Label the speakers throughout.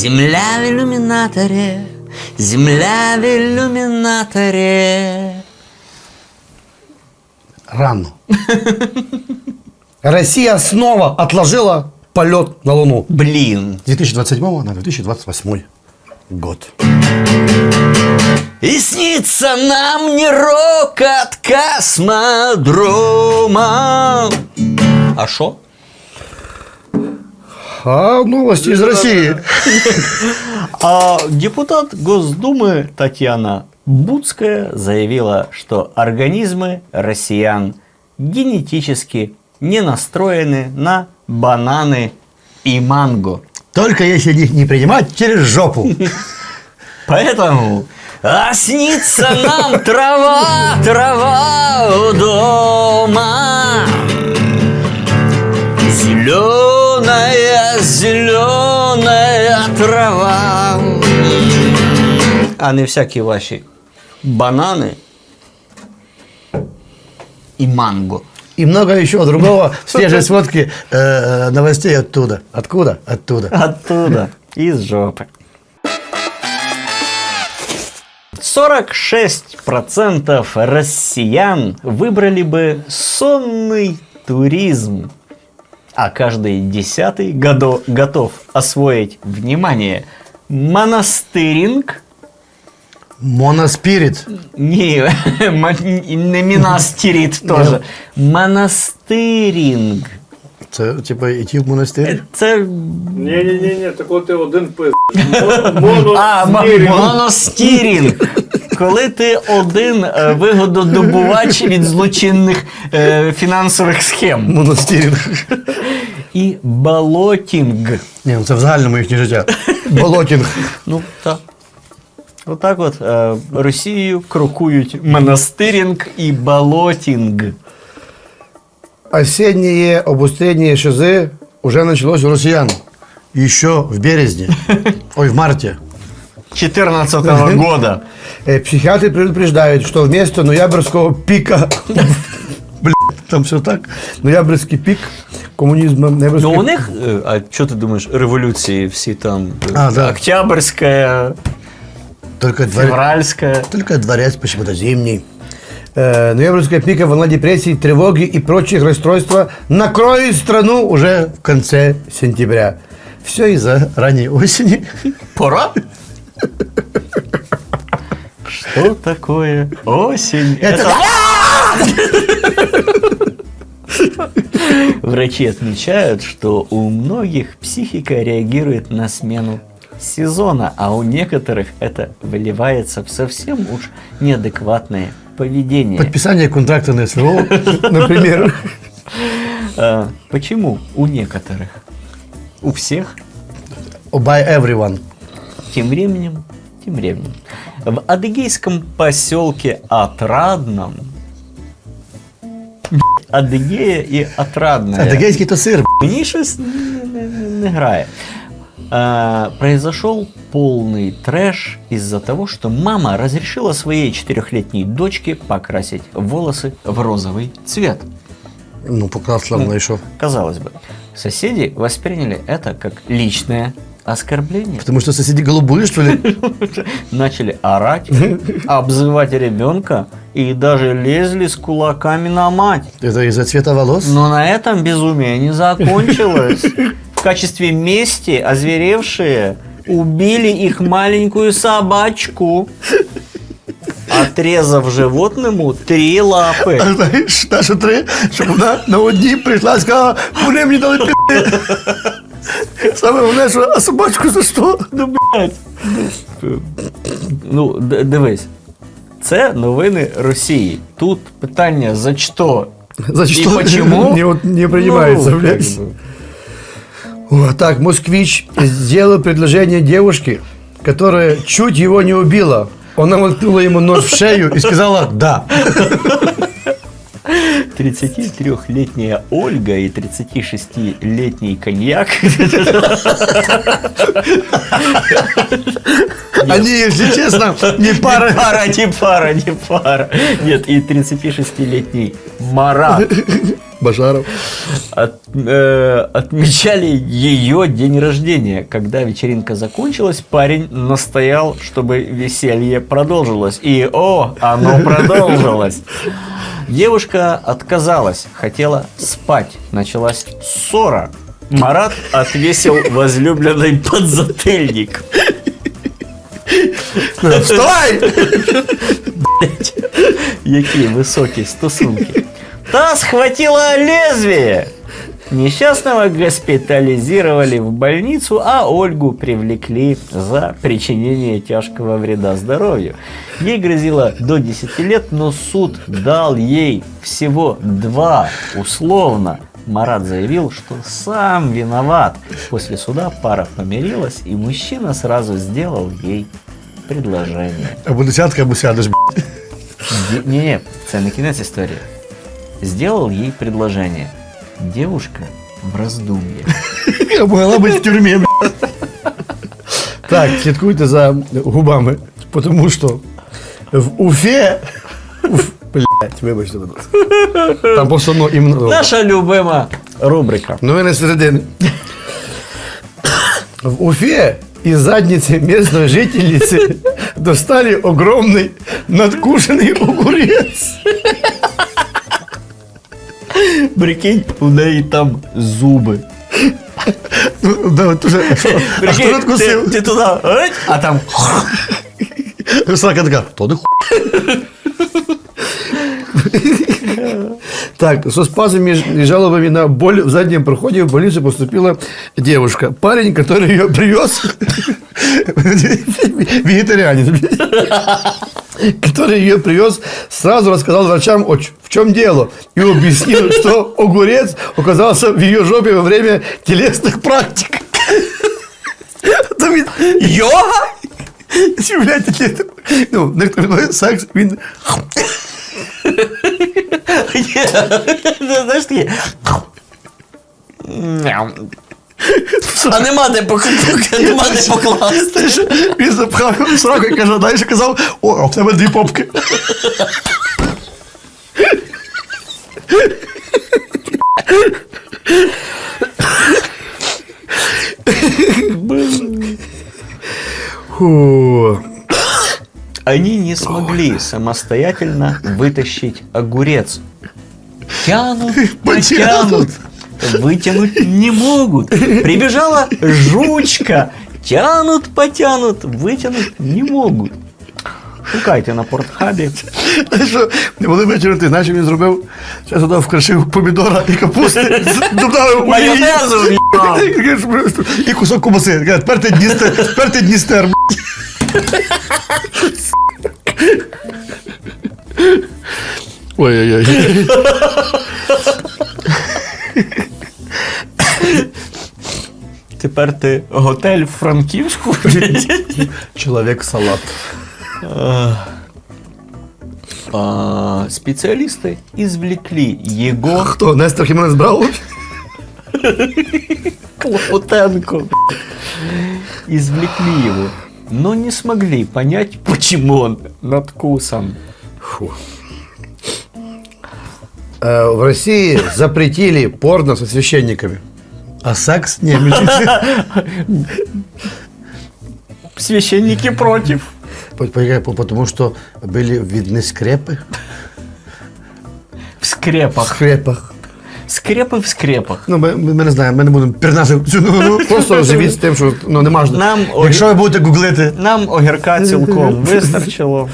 Speaker 1: Земля в иллюминаторе, земля в иллюминаторе.
Speaker 2: Рано. Россия снова отложила полет на Луну.
Speaker 1: Блин.
Speaker 2: С 2027 на 2028 год.
Speaker 1: И снится нам не рок от космодрома. А шо?
Speaker 2: А новости из России.
Speaker 1: А депутат Госдумы Татьяна Буцкая заявила, что организмы россиян генетически не настроены на бананы и манго.
Speaker 2: Только если их не принимать через жопу.
Speaker 1: Поэтому а снится нам трава, трава у дома. Зеленая, зеленая трава. А не всякие ваши бананы и манго.
Speaker 2: И много еще другого свежей сводки э, новостей оттуда. Откуда? Оттуда.
Speaker 1: Оттуда, из жопы. 46% россиян выбрали бы сонный туризм, а каждый десятый годо- готов освоить, внимание, монастыринг,
Speaker 2: Моноспирит.
Speaker 1: не, ма- не монастырит тоже, монастыринг.
Speaker 2: Це типа йти в монастир.
Speaker 1: Це
Speaker 3: Ні, ні, ні, ні, так от ти один пиз. Моно
Speaker 1: А, м- моностірінг. Коли ти один е, вигододобувач від злочинних е, фінансових схем.
Speaker 2: Монастиринг.
Speaker 1: І балотінг.
Speaker 2: Ні, ну це в загальному їхнє життя. Болотінг.
Speaker 1: Ну, так. Отак от е, Росією крокують монастирінг і балотінг.
Speaker 2: Осеннее обустрение ШЗ уже началось у россиян. Еще в березне. Ой, в марте.
Speaker 1: 14 года.
Speaker 2: Э, Психиатры предупреждают, что вместо ноябрьского пика... Блин, там все так. Ноябрьский пик коммунизма.
Speaker 1: Ну,
Speaker 2: ноябрьский-
Speaker 1: у них, е, а що ти думаєш, революції всі там е,
Speaker 2: А, да.
Speaker 1: Октябрьська,
Speaker 2: Только дворец,
Speaker 1: февральська.
Speaker 2: только дворец почему-то зимний. Э, ноябрьская пика, волна депрессии, тревоги и прочих расстройства накроет страну уже в конце сентября. Все из-за ранней осени.
Speaker 1: Пора? Что такое осень?
Speaker 2: Это-
Speaker 1: Врачи отмечают, что у многих психика реагирует на смену сезона, а у некоторых это выливается в совсем уж неадекватное поведение.
Speaker 2: Подписание контракта на СВО, например.
Speaker 1: А, почему у некоторых? У всех?
Speaker 2: By everyone.
Speaker 1: Тем временем, тем временем, в адыгейском поселке Отрадном Адыгея и Отрадная.
Speaker 2: Адыгейский то сыр.
Speaker 1: Мені щось не, не, не, грає. А, произошел полный трэш из-за того, что мама разрешила своей четырехлетней дочке покрасить волосы в розовый цвет.
Speaker 2: Ну, покрасила она еще.
Speaker 1: Казалось бы, соседи восприняли это как личное оскорбление.
Speaker 2: Потому что соседи голубые, что ли?
Speaker 1: Начали орать, обзывать ребенка и даже лезли с кулаками на мать.
Speaker 2: Это из-за цвета волос?
Speaker 1: Но на этом безумие не закончилось. В качестве мести озверевшие убили их маленькую собачку, отрезав животному три лапы.
Speaker 2: А знаєш, наша три, щоб вона на одній прийшла і сказала, вони мені дали пі***. Саме головне, що, а собачку за що?
Speaker 1: Ну, блядь. Ну, д- дивись. Це новини Росії. Тут питання за що?
Speaker 2: За
Speaker 1: І
Speaker 2: що
Speaker 1: почему?
Speaker 2: не, от- не приймається,
Speaker 1: Ну,
Speaker 2: блядь.
Speaker 1: как бы.
Speaker 2: О, так, москвич сделал предложение девушке, которая чуть его не убила. Она воткнула ему нож в шею и сказала «да».
Speaker 1: 33-летняя Ольга и 36-летний коньяк.
Speaker 2: Они, если честно, не пара.
Speaker 1: Не пара, не пара, не пара. Нет, и 36-летний Марат.
Speaker 2: Башаров.
Speaker 1: От- э, отмечали ее день рождения. Когда вечеринка закончилась, парень настоял, чтобы веселье продолжилось. И о, оно продолжилось. Девушка отказалась, хотела спать. Началась ссора. Марат отвесил возлюбленный подзатыльник.
Speaker 2: Вставай!
Speaker 1: Блять, Які високі стосунки. Та схватила лезвие. Несчастного госпитализировали в больницу, а Ольгу привлекли за причинение тяжкого вреда здоровью. Ей грозило до 10 лет, но суд дал ей всего два условно. Марат заявил, что сам виноват. После суда пара помирилась, и мужчина сразу сделал ей предложение.
Speaker 2: Або десятка, або сядеш, б***ь.
Speaker 1: Ді- Не-не, це не кінець історії. Сделал ей предложение. Девушка в раздумье.
Speaker 2: Я могла бути в тюрмі. б***ь. Так, слідкуйте за губами, тому що в Уфе. Уф, блять, вибачте, будь ласка. Там просто ну, іменно.
Speaker 1: Наша любима рубрика.
Speaker 2: Новини середини. В Уфе из задницы местной жительницы достали огромный надкушенный огурец.
Speaker 1: Прикинь, у неї там зуби.
Speaker 2: Ну, да, вот уже, а что
Speaker 1: Прикинь,
Speaker 2: надкусил?
Speaker 1: ти, ти туди, еть, а там
Speaker 2: Русалка така, то не хуй. Так, со спазами и жалобами на боль в заднем проходе в больницу поступила девушка. Парень, который ее привез, вегетарианец, который ее привез, сразу рассказал врачам, о ч- чем дело, и объяснил, что огурец оказался в ее жопе во время телесных практик. Там він-
Speaker 1: йога?
Speaker 2: Чи, блядь, таке, ну, некоторий секс, він
Speaker 1: Знаєш такі. А нема де покласти, нема де покласти.
Speaker 2: Знаєш, він запхав його в сраку і каже, далі казав, о, а в тебе дві попки.
Speaker 1: Они не смогли самостоятельно вытащить огурец. Тянут, потянут, вытянуть не могут. Прибежала жучка. Тянут, потянут, вытянуть не могут. Шукайте на портхабі.
Speaker 2: Були вечором, ти знаєш, що він зробив? Зараз туди вкришив помідора і капусти, додав
Speaker 1: Майонезу.
Speaker 2: І кажеш, просто, І кусок кубаси. Каже, Тепер ти Дністер, тепер ти Дністер. Ой-ой-ой.
Speaker 1: Тепер ти готель в Франківську.
Speaker 2: Чоловік салат.
Speaker 1: А, Специалисты извлекли его
Speaker 2: Хто? Нестор Хіменес брав?
Speaker 1: Клопотенко. Извлекли его, но не смогли понять, почему он надкусан.
Speaker 2: Фу. Э, В России запретили порно со священниками. А секс не
Speaker 1: Священники против.
Speaker 2: Потому что были видны скрепы
Speaker 1: В скрепах.
Speaker 2: в скрепах.
Speaker 1: Скрепи в скрепах.
Speaker 2: Ну, ми, ми не знаємо, ми не будемо перенати цю новину. Просто живіть з тим, що ну, не можна.
Speaker 1: Нам
Speaker 2: Якщо ви будете гуглити,
Speaker 1: Нам огірка цілком вистачило.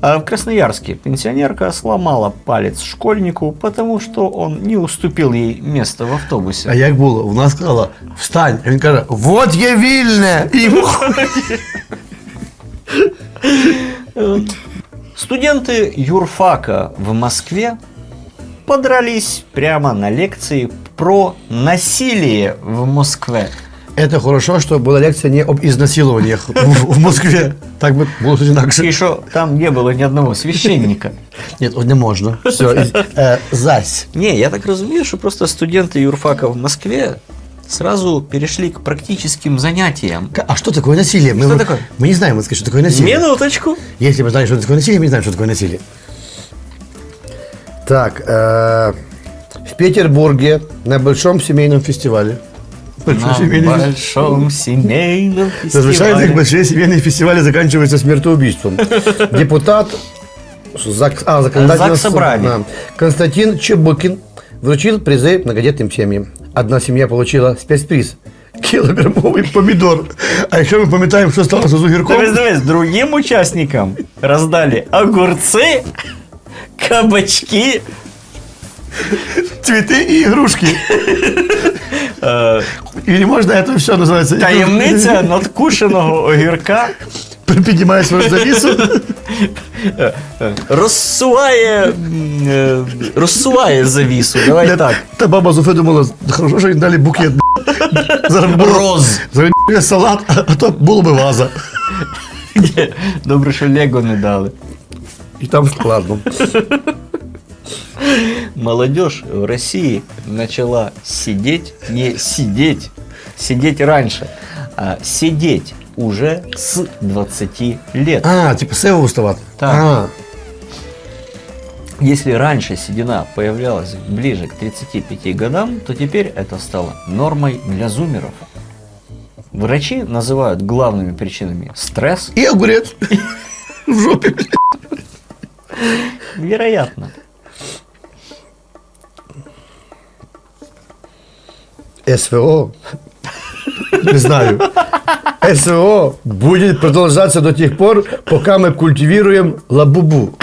Speaker 1: А в Красноярске пенсионерка сломала палец школьнику, потому что он не уступил ей место в
Speaker 2: а
Speaker 1: автобусе.
Speaker 2: як було? Вона сказала, встань. А він каже, вот є вільне. І йому
Speaker 1: Студенты юрфака в Москве подрались прямо на лекции про насилие в Москве.
Speaker 2: Это хорошо, що була лекція не об ізнасилуваннях в, в Москві. Так би було щось інакше.
Speaker 1: И что там не было ни одного священника.
Speaker 2: Ні, от не можна. Все, і- е, зась.
Speaker 1: Не, я так разумею, что просто студенты юрфака в Москве сразу перешли к практическим занятиям.
Speaker 2: А что такое насилие? Мы,
Speaker 1: Что такое?
Speaker 2: Мы не знаем, скажи, что такое насилие.
Speaker 1: Минуточку.
Speaker 2: Если мы знаем, что такое насилие, мы не знаем, что такое насилие. Так, э, в Петербурге на большом семейном фестивале. Большой
Speaker 1: На
Speaker 2: фестиваль.
Speaker 1: большом семейном
Speaker 2: Зазвичай
Speaker 1: фестивале.
Speaker 2: так большие семейные фестивали заканчиваются смертоубийством. Депутат ЗАГС, а, законодательного
Speaker 1: ЗАГС собрания.
Speaker 2: да, Константин Чебукин вручил призы многодетным семьям. Одна семья получила спецприз – килограммовый помидор. А еще мы памятаем, что стало с Узугирком.
Speaker 1: Дивись, дивись, другим участникам раздали огурцы, кабачки,
Speaker 2: Цветы и игрушки.
Speaker 1: е,
Speaker 2: Или можно это все называется?
Speaker 1: таємниця надкушеного огірка
Speaker 2: Приподнимая свою завису.
Speaker 1: е, е, розсуває, м, е, розсуває завісу. Давай так.
Speaker 2: Та баба Зофи думала, хорошо, що їм дали букет. Зараз було
Speaker 1: Роз.
Speaker 2: зараз б**, салат, а то було би ваза.
Speaker 1: Добре, що Лего не дали.
Speaker 2: І там складно.
Speaker 1: Молодежь в России начала сидеть, не сидеть, сидеть раньше, а сидеть уже с 20 лет.
Speaker 2: А, типу сево уставати.
Speaker 1: Так.
Speaker 2: А,
Speaker 1: Если раньше седина появлялась ближе к 35 годам, то теперь это стало нормой для зумеров. Врачи называют главными причинами стресс,
Speaker 2: і огурець. В блядь.
Speaker 1: вероятно.
Speaker 2: СВО. Не знаю. СВО будет продолжаться до тех пор, пока мы культивируем лабубу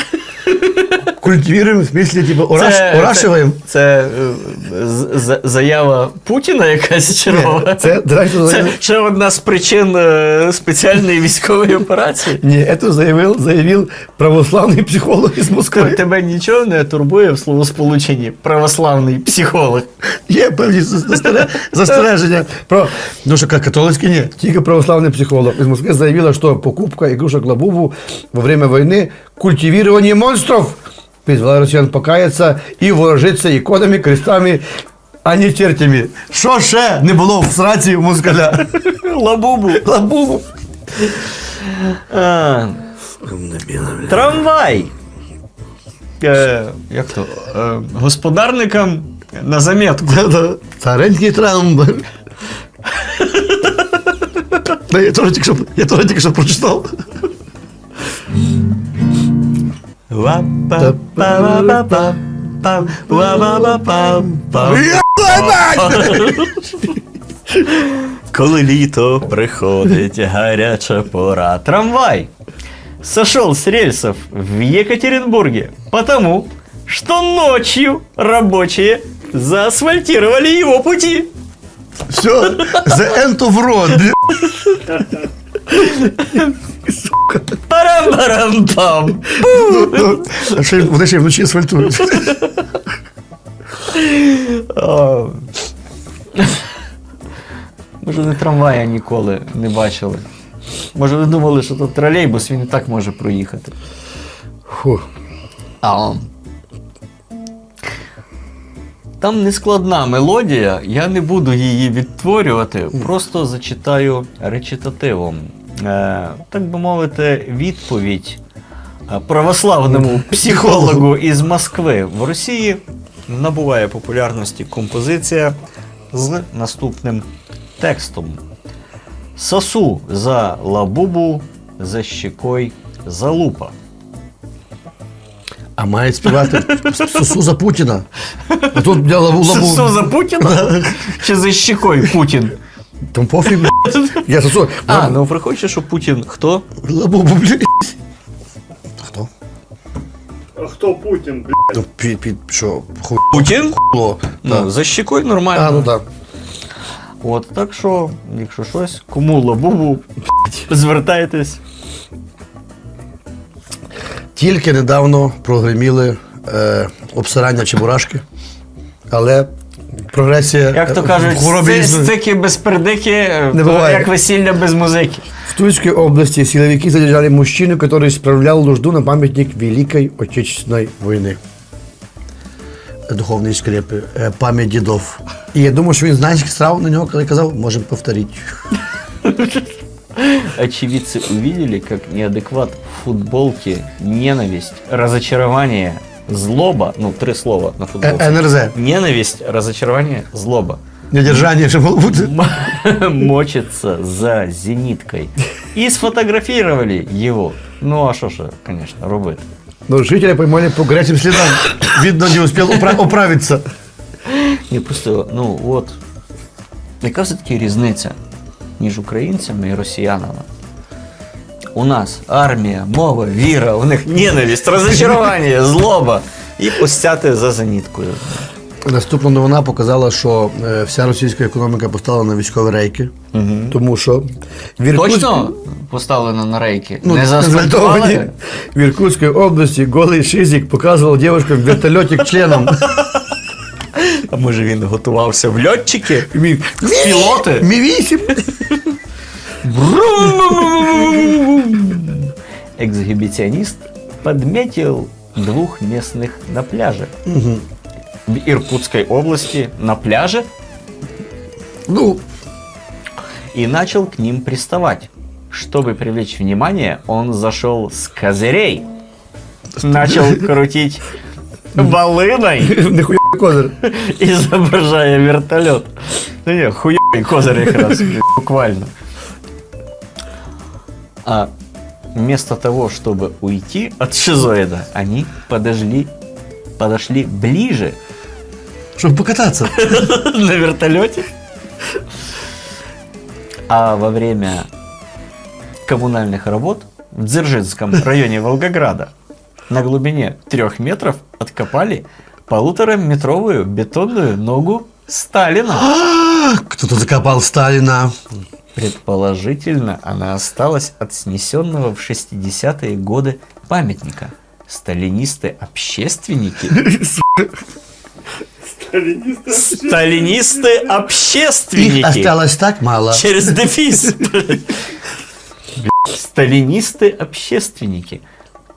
Speaker 2: Культивируем, в смысле, типа, ораш, орашиваем.
Speaker 1: Це, е, з- з- заява Путіна якась чергова.
Speaker 2: Це, давайте,
Speaker 1: Це ще одна з причин е, спеціальної військової операції.
Speaker 2: Не, это заявил, заявил православный психолог из Москвы.
Speaker 1: Тебе нічого не турбує в словосполученні православний психолог.
Speaker 2: Є певні застере- застереження про ну що як католицький ні, тільки православний психолог из Москвы заявила, что покупка игрушек Лабубу во время войны культивирование монстров призвала россиян покаяться и вооружиться иконами, крестами, а не чертями. Що ще не було в сраці у москаля?
Speaker 1: Лабубу.
Speaker 2: Лабубу.
Speaker 1: А, трамвай. Е, як то? Е, господарникам на заметку.
Speaker 2: Да-да. Царенький трамб. Да, я теж тільки що, я теж тільки що прочитав.
Speaker 1: Коли літо приходить гаряча пора. Трамвай сошел с рельсов в Екатеринбурге, потому что ночью рабочие заасфальтировали его пути.
Speaker 2: Все, the end of road.
Speaker 1: Парам-парам-пам.
Speaker 2: Ну, А ще й- вони ще й вночі асфальтують.
Speaker 1: А. Може, не трамвая ніколи не бачили. Може, ви думали, що тут тролейбус, він і так може проїхати.
Speaker 2: Фу.
Speaker 1: А. Там нескладна мелодія, я не буду її відтворювати, просто зачитаю речитативом. Е, так би мовити, відповідь е, православному психологу із Москви в Росії набуває популярності композиція з наступним текстом. Сосу за лабубу, за щекой за лупа.
Speaker 2: А мають співати Сусу за Путіна. А тут я лаву
Speaker 1: Сосу
Speaker 2: лаву.
Speaker 1: за Путіна? Чи за щекою Путін?
Speaker 2: Там пофіг, блядь. Я сосу.
Speaker 1: А, ну враховуючи, що Путін хто?
Speaker 2: Лабу, блядь. Хто?
Speaker 3: А хто Путін, блядь?
Speaker 2: Ну, під, під, що, хуй,
Speaker 1: Путін?
Speaker 2: хуйло.
Speaker 1: Ну, за щекою нормально.
Speaker 2: А, ну так.
Speaker 1: От, так що, якщо щось, кому лабубу, звертайтесь.
Speaker 2: Тільки недавно прогреміли е, обсирання чебурашки, але прогресія
Speaker 1: Як то
Speaker 2: е,
Speaker 1: кажуть,
Speaker 2: в хворобі
Speaker 1: сти-
Speaker 2: існує.
Speaker 1: стики без пердики, е,
Speaker 2: Не
Speaker 1: то
Speaker 2: буває.
Speaker 1: як весілля без музики.
Speaker 2: В Тульской области силовики задержали мужчину, который справлял нужду на памятник Великой Отечественной войны. Духовні скрепи, е, пам'ять дідов. І я думаю, що він знає, скільки страв на нього, коли казав, можемо повторити.
Speaker 1: Очевидцы увидели, как неадекват в футболке, ненависть, разочарование Злоба, ну, три слова на
Speaker 2: Э,
Speaker 1: футболке.
Speaker 2: НРЗ.
Speaker 1: Ненависть, разочарование, злоба.
Speaker 2: Недержание, что будет.
Speaker 1: М- Мочится за зениткой. И сфотографировали его. Ну, а что ж, конечно, робити.
Speaker 2: Но жителя поймали по горячим следам. Видно, не успел упра- управиться.
Speaker 1: Ні, просто, ну от, яка все-таки різниця між українцями і росіянами? У нас армія, мова, віра, у них ненависть, розочарування, злоба. І пустяти за зеніткою.
Speaker 2: Наступна новина показала, що е, вся російська економіка поставила на військові рейки. Тому що в Іркутськ-
Speaker 1: Точно поставлено на рейки?
Speaker 2: Ну,
Speaker 1: не
Speaker 2: заасфальтовані.
Speaker 1: заасфальтували?
Speaker 2: В Иркутской области голый шизик показывал девушкам вертолетик членом.
Speaker 1: А може він готувався в льотчики? Пілоти?
Speaker 2: Ми-вісім.
Speaker 1: Эксгибиционист подметил двух местных на пляже. В Иркутской области на пляже
Speaker 2: Ну,
Speaker 1: и начал к ним приставать. Чтобы привлечь внимание, он зашел с козырей. Начал крутить волыной,
Speaker 2: нихуя козир.
Speaker 1: изображая вертолет. Ну не, хуёвый козырь как раз, буквально. А вместо того, чтобы уйти от шизоида, они подошли, подошли ближе
Speaker 2: Щоб покататися.
Speaker 1: на вертолете. А во время коммунальных работ в Дзержинском районе Волгограда на глубине трех метров откопали полутораметровую бетонную ногу Сталина.
Speaker 2: А, Кто-то закопал Сталина.
Speaker 1: Предположительно, она осталась от снесенного в 60-е годы памятника. Сталинисты-общественники.
Speaker 2: Их
Speaker 1: Сталинисты-общественники.
Speaker 2: осталось так мало.
Speaker 1: Через дефис. Сталинисты-общественники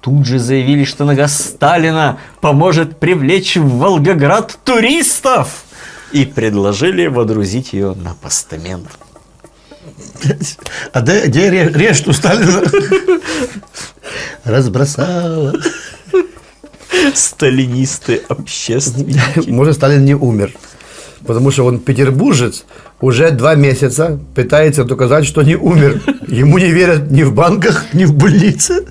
Speaker 1: тут же заявили, что нога Сталина поможет привлечь в Волгоград туристов. И предложили водрузить ее на постамент.
Speaker 2: А де, де ре- решту Сталина? Разбросала.
Speaker 1: Сталинисты-общественники.
Speaker 2: Может, Сталин не умер. Потому что он петербуржец, уже два месяца пытается доказать, что не умер. Ему не верят ни в банках, ни в больнице.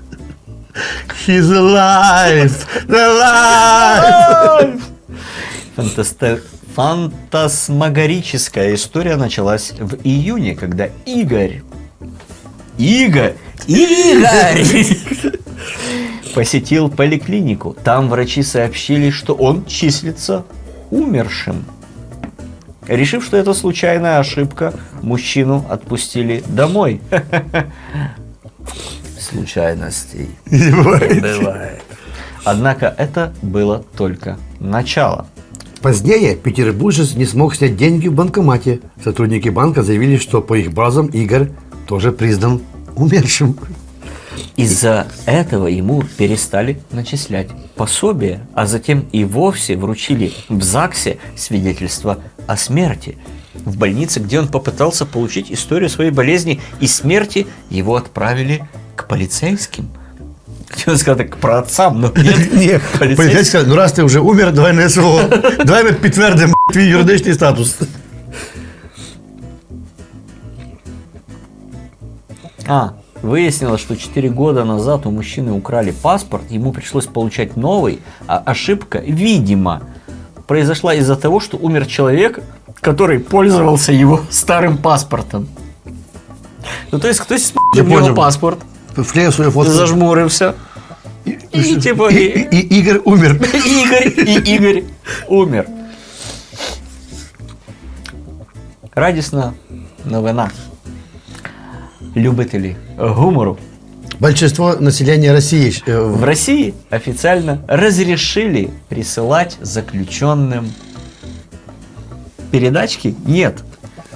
Speaker 2: He's alive! Alive!
Speaker 1: Фантаста- Фантасмагорическая история началась в июне, когда Игорь... Игорь! Игорь! Посетил поликлинику. Там врачи сообщили, что он числится умершим. Решив, что это случайная ошибка, мужчину отпустили домой. Случайностей
Speaker 2: Не бывает.
Speaker 1: Однако это было только начало.
Speaker 2: Позднее петербуржец не смог снять деньги в банкомате. Сотрудники банка заявили, что по их базам Игорь тоже признан умершим.
Speaker 1: Из-за этого ему перестали начислять пособие, а затем и вовсе вручили в ЗАГСе свидетельство о смерти. В больнице, где он попытался получить историю своей болезни и смерти, его отправили к полицейским Хотел сказать, к праотцам, но нет.
Speaker 2: Ні,
Speaker 1: Поліцейські.
Speaker 2: поліцейський сказав, ну раз ти вже умер, давай на СВО. Давай ми підтвердимо твій юридичний статус.
Speaker 1: А, выяснилось, что 4 года назад у мужчины украли паспорт, ему пришлось получать новый, а ошибка, видимо, произошла из-за того, что умер человек, который пользовался его старым паспортом. Ну, то есть, кто-то
Speaker 2: Я
Speaker 1: у него
Speaker 2: понял.
Speaker 1: паспорт,
Speaker 2: Вклеїв свою фотку.
Speaker 1: зажмурився, и, типа,
Speaker 2: І,
Speaker 1: и-
Speaker 2: і, і Ігор умер.
Speaker 1: Игорь и Игорь умер. Радісна новина. Любителі гумору
Speaker 2: Большинство населения России э,
Speaker 1: В
Speaker 2: в-
Speaker 1: России официально разрешили присылать заключенным передачки? Нет.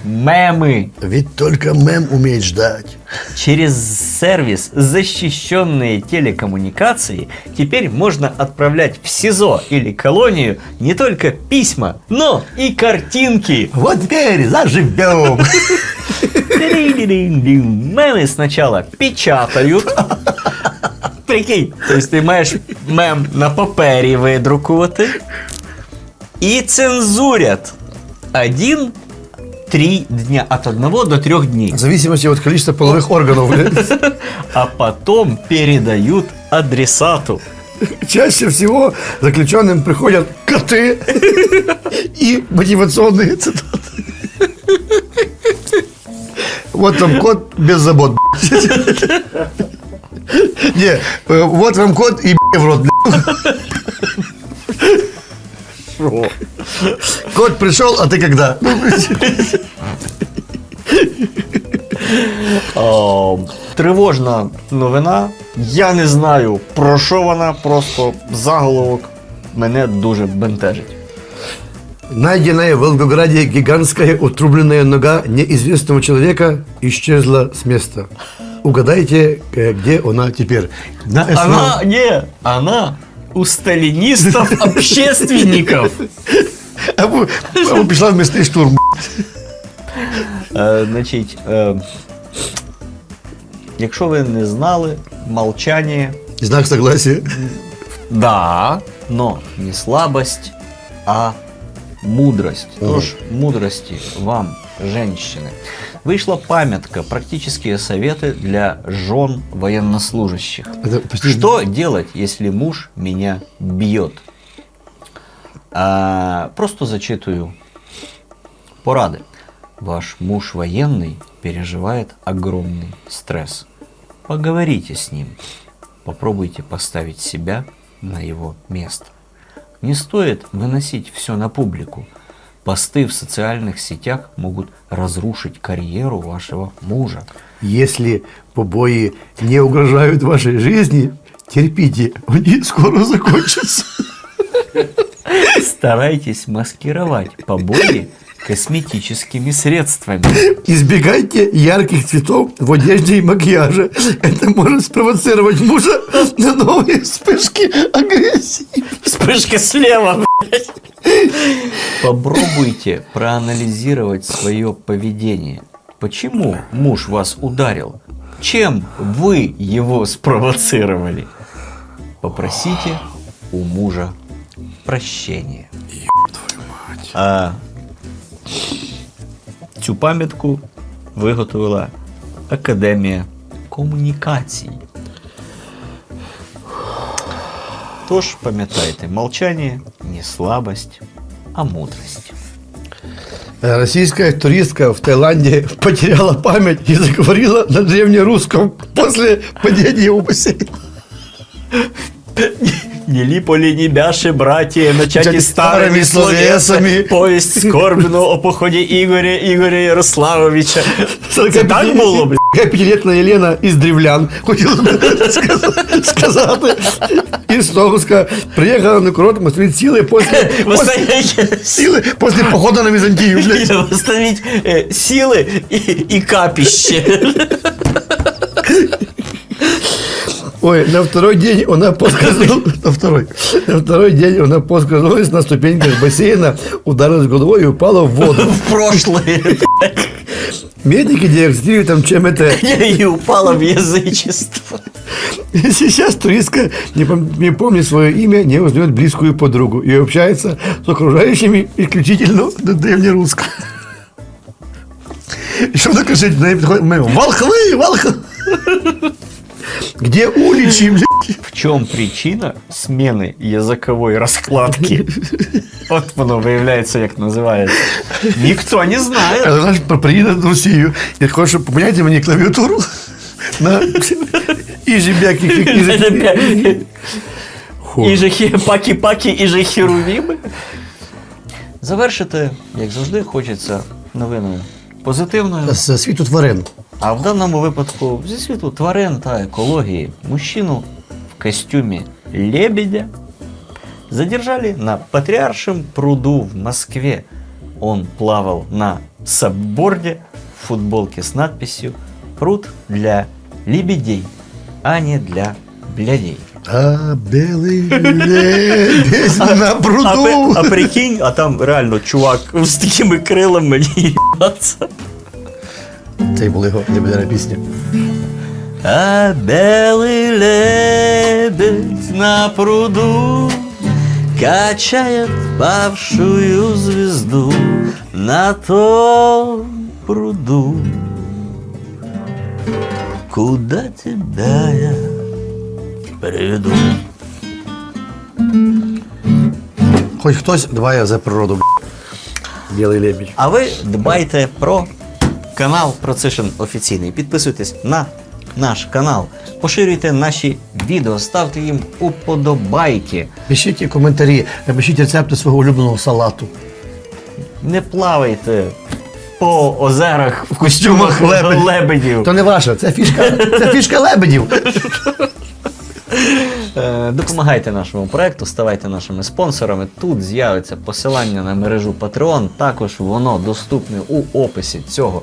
Speaker 1: Мемы
Speaker 2: Ведь только мем умеет ждать.
Speaker 1: через сервис «Защищенные телекоммуникации» теперь можно отправлять в СИЗО или колонию не только письма, но и картинки.
Speaker 2: Вот теперь заживем.
Speaker 1: Мемы сначала печатают. Прикинь, то есть ты маешь мем на папері видрукувати і цензурять один три дня, от одного до трех дней.
Speaker 2: В зависимости от количества половых органов.
Speaker 1: А потом передают адресату.
Speaker 2: Чаще всего заключенным приходят коты и мотивационные цитаты. Вот вам кот без забот. Не, вот вам кот и в рот. Блядь. Кот пришел, а ты когда?
Speaker 1: Тривожна новина. Я не знаю про що вона, просто заголовок мене дуже бентежить.
Speaker 2: Найденная в Волгограде гигантская отрубленная нога неизвестного человека исчезла с места. Угадайте, где она теперь? На СВО.
Speaker 1: Она, не, она у сталинистов общественников.
Speaker 2: Або, або пішла в місний штурм.
Speaker 1: Е, значить, е, якщо ви не знали, молчання
Speaker 2: Знак согласия.
Speaker 1: Да, но не слабость, а мудрость. Тож мудрости вам, женщины. Вышла памятка «Практические советы для жен военнослужащих».
Speaker 2: Это почти-
Speaker 1: Что делать, если муж меня бьет? А, просто зачитую порады. Ваш муж военный переживает огромный стресс. Поговорите с ним. Попробуйте поставить себя на его место. Не стоит выносить все на публику. Посты в социальных сетях могут разрушить карьеру вашего мужа.
Speaker 2: Если побои не угрожают вашей жизни, терпите, они скоро закончатся.
Speaker 1: Старайтесь маскировать побои косметическими средствами.
Speaker 2: Избегайте ярких цветов в одежде и макияже. Это может спровоцировать мужа на новые вспышки агрессии.
Speaker 1: Вспышка слева, блядь. Попробуйте проанализировать свое поведение. Почему муж вас ударил? Чем вы его спровоцировали? Попросите у мужа прощения. А цю пам'ятку виготовила Академія комунікацій. Тож пам'ятайте, молчання не слабость, а мудрость.
Speaker 2: Э, Российская туристка в Таиланде потеряла память и заговорила на древнерусском после падения у бассейна.
Speaker 1: Не ліполі, ні бяши, браті, начаті
Speaker 2: Начаті
Speaker 1: старими
Speaker 2: старими словесами.
Speaker 1: словесами, повість скорбну о поході Ігоря Ігоря Ярославовича. Це так було, блядь?
Speaker 2: 45-летная Елена із Дрівлян хотіла би сказати- сказати. Із Тогуска приїхала на курорт мастерить сили після,
Speaker 1: Восстановіть
Speaker 2: сили після походу на Візантію. блядь.
Speaker 1: восстановіть е, сили і, і капіще.
Speaker 2: Ой, на второй день она поскользнулась, на второй, на второй день она поскользнулась на ступеньках бассейна, ударилась головой и упала в воду.
Speaker 1: В прошлое.
Speaker 2: Медики диагностируют там, чем это
Speaker 1: І упала в язичество.
Speaker 2: Сейчас туристка, не, пом- не помнит свое имя, не узнает близкую подругу и общается с окружающими исключительно на древнерусском. И что так решить? На ней приходит мы, волхвы, волхвы. Где уличи, блядь?
Speaker 1: В чем причина смены языковой раскладки? От воно виявляється, як називається. Ніхто не знає.
Speaker 2: А знаешь, приедет в Россию и хочешь поменять мне клавиатуру на и жебяки, и
Speaker 1: І же хі- пакі-паки, і же херувіми. Завершити, як завжди, хочеться новиною позитивною.
Speaker 2: З світу тварин.
Speaker 1: А в даному випадку зі світу тварин та екології мужчину в костюме лебедя задержали на Патриаршем пруду в Москве. Он плавал на сабборде в футболке с надписью «Пруд для лебедей, а не для блядей».
Speaker 2: А белый лебедь на
Speaker 1: А, при-
Speaker 2: пруду.
Speaker 1: а прикинь, а там реально чувак з такими крилами їбаться.
Speaker 2: Це була його лебедяна пісня.
Speaker 1: А белый лебедь на пруду Качает павшую звезду На том пруду Куда тебя я приведу?
Speaker 2: Хоч хтось дбає за природу. Білий лебідь.
Speaker 1: А ви дбайте про канал Procession офіційний. Підписуйтесь на наш канал, поширюйте наші відео, ставте їм уподобайки.
Speaker 2: Пишіть коментарі, напишіть рецепти свого улюбленого салату.
Speaker 1: Не плавайте по озерах в костюмах лебедів.
Speaker 2: То не ваше, це фішка, це фішка лебедів.
Speaker 1: Е, Допомагайте нашому проекту, ставайте нашими спонсорами. Тут з'явиться посилання на мережу Patreon. Також воно доступне у описі цього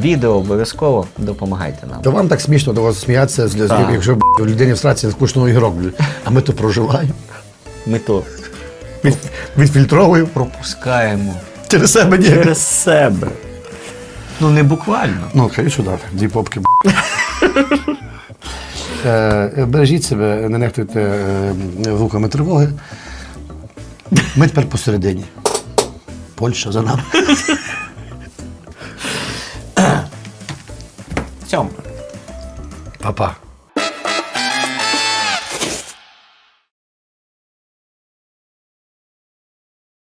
Speaker 1: відео. Обов'язково допомагайте нам.
Speaker 2: То вам так смішно до вас сміятися, з- якщо у людині в страці скучно ігрок. А ми то проживаємо,
Speaker 1: Ми то
Speaker 2: від, відфільтровуємо
Speaker 1: пропускаємо
Speaker 2: через себе ні.
Speaker 1: через себе. Ну не буквально.
Speaker 2: Ну, хай сюди, дві попки. Е, Бережіть себе, не нехтуйте е, звуками тривоги. Ми тепер посередині. Польща за нами.
Speaker 1: В цьому.
Speaker 2: Па-па.